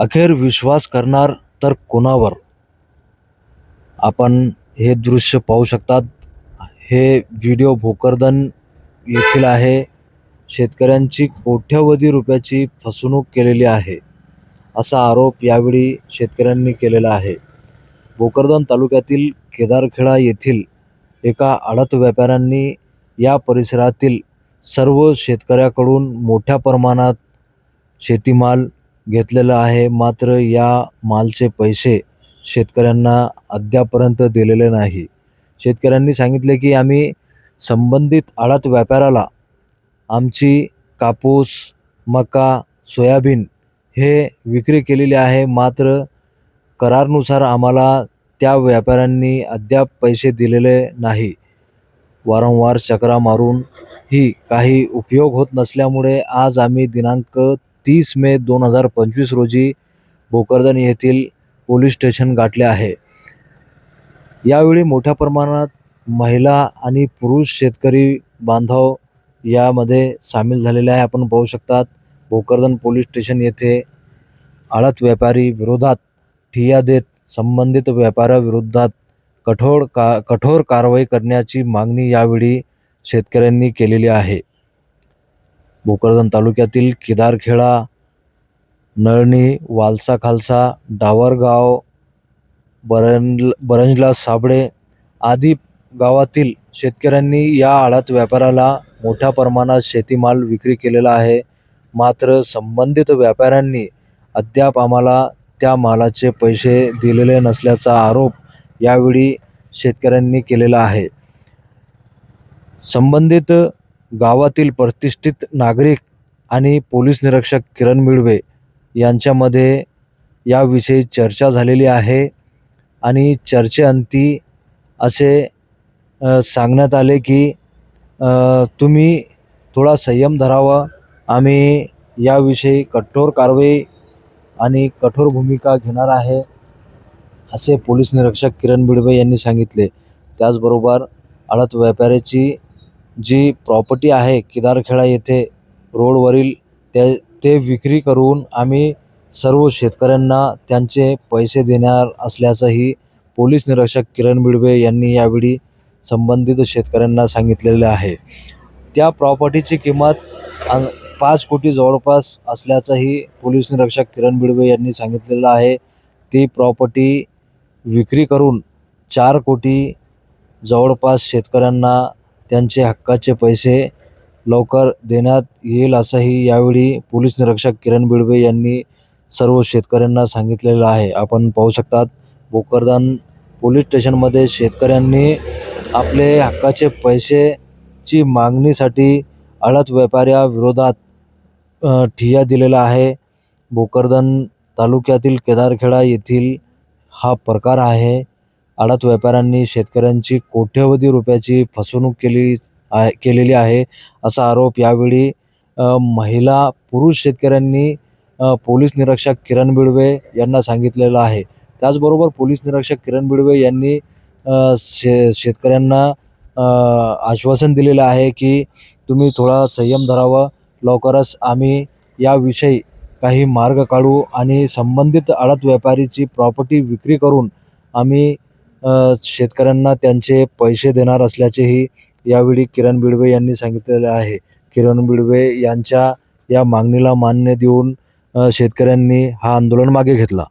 अखेर विश्वास करणार तर कोणावर? आपण हे दृश्य पाहू शकतात. हे व्हिडिओ भोकरदन येथील आहे. शेतकऱ्यांची कोट्यवधी रुपयाची फसवणूक केलेली आहे. असा आरोप यावेळी शेतकऱ्यांनी केलेला आहे. भोकरदन तालुक्यातील केदारखेडा येथील एका आडत व्यापाऱ्यांनी या परिसरातील सर्व शेतकऱ्याकडून मोठ्या प्रमाणात शेतीमाल घेतलेलं आहे. मात्र या मालचे पैसे शेतकऱ्यांना अद्यापर्यंत दिलेले नाही. शेतकऱ्यांनी सांगितले की आम्ही संबंधित आळात व्यापाराला आमची कापूस मका सोयाबीन हे विक्री केलेली आहे. मात्र करारनुसार आम्हाला त्या व्यापाऱ्यांनी अद्याप पैसे दिलेले नाही. वारंवार चकरा मारून ही काही उपयोग होत नसल्यामुळे आज आम्ही दिनांक तीस मे दोन हजार पंचवीस रोजी भोकरदन येथील पोलीस स्टेशन गाठले आहे. यावेळी मोठ्या प्रमाणात महिला आणि पुरुष शेतकरी बांधव यामध्ये सामील झालेले आहे. आपण पाहू शकतात भोकरदन पोलीस स्टेशन येथे आळत व्यापारी विरोधात ठिय्या देत संबंधित व्यापाऱ्याविरोधात कठोर का कठोर कारवाई करण्याची मागणी यावेळी शेतकऱ्यांनी केलेली आहे. भोकरदन तालुक्यातील केदारखेडा नळणी वालसा खालसा डावरगाव बरंज बरंजला साबळे आदी गावातील शेतकऱ्यांनी या आळात व्यापाऱ्याला मोठ्या प्रमाणात शेतीमाल विक्री केलेला आहे. मात्र संबंधित व्यापाऱ्यांनी अद्याप आम्हाला त्या मालाचे पैसे दिलेले नसल्याचा आरोप यावेळी शेतकऱ्यांनी केलेला आहे. संबंधित गावातील प्रतिष्ठित नागरिक आणि पोलीस निरीक्षक किरण मिळवे यांच्यामध्ये याविषयी चर्चा झालेली आहे आणि चर्चेअंती असे सांगण्यात आले की तुम्ही थोडा संयम धरावा. आम्ही याविषयी कठोर कारवाई आणि कठोर भूमिका घेणार आहे असे पोलीस निरीक्षक किरण बिडवे यांनी सांगितले. त्याचबरोबर आळत व्यापाऱ्याची जी प्रॉपर्टी आहे केदारखेडा येथे रोडवरील ते ते विक्री करून आम्ही सर्व शेतकऱ्यांना त्यांचे पैसे देणार असल्याचंही पोलीस निरीक्षक किरण बिडवे यांनी यावेळी संबंधित शेतकऱ्यांना सांगितलेले आहे. त्या प्रॉपर्टीची किंमत पाच कोटी जवळपास असल्याचंही पोलीस निरीक्षक किरण बिडवे यांनी सांगितलेलं आहे. ती प्रॉपर्टी विक्री करून चार कोटी जवळपास शेतकऱ्यांना त्यांचे हक्काचे पैसे लवकर देण्यात येईल असंही यावेळी पोलीस निरीक्षक किरण बिडवे यांनी सर्व शेतकऱ्यांना सांगितलेलं आहे. आपण पाहू शकतात भोकरदान पोलीस स्टेशनमध्ये शेतकऱ्यांनी आपले हक्काचे पैसेची मागणीसाठी आडत व्यापाऱ्याविरोधात ठिय्या दिलेला आहे. भोकरदन तालुक्यातील केदारखेडा येथील हा प्रकार आहे. आडात व्यापाऱ्यांनी शेतकऱ्यांची कोट्यवधी रुपयाची फसवणूक केली आहे केलेली आहे असा आरोप यावेळी महिला पुरुष शेतकऱ्यांनी पोलीस निरीक्षक किरण बिडवे यांना सांगितलेलं आहे. त्याचबरोबर पोलीस निरीक्षक किरण बिडवे यांनी शे शेतकऱ्यांना आश्वासन दिलेलं आहे की तुम्ही थोडा संयम धरावा लवकरच आम्ही याविषयी काही मार्ग काढू आणि संबंधित आडत व्यापारीची प्रॉपर्टी विक्री करून आम्ही शेतकऱ्यांना त्यांचे पैसे देणार असल्याचेही यावेळी किरण बिडवे यांनी सांगितलेले आहे. किरण बिडवे यांच्या या मागणीला मान्य देऊन शेतकऱ्यांनी हा आंदोलन मागे घेतला.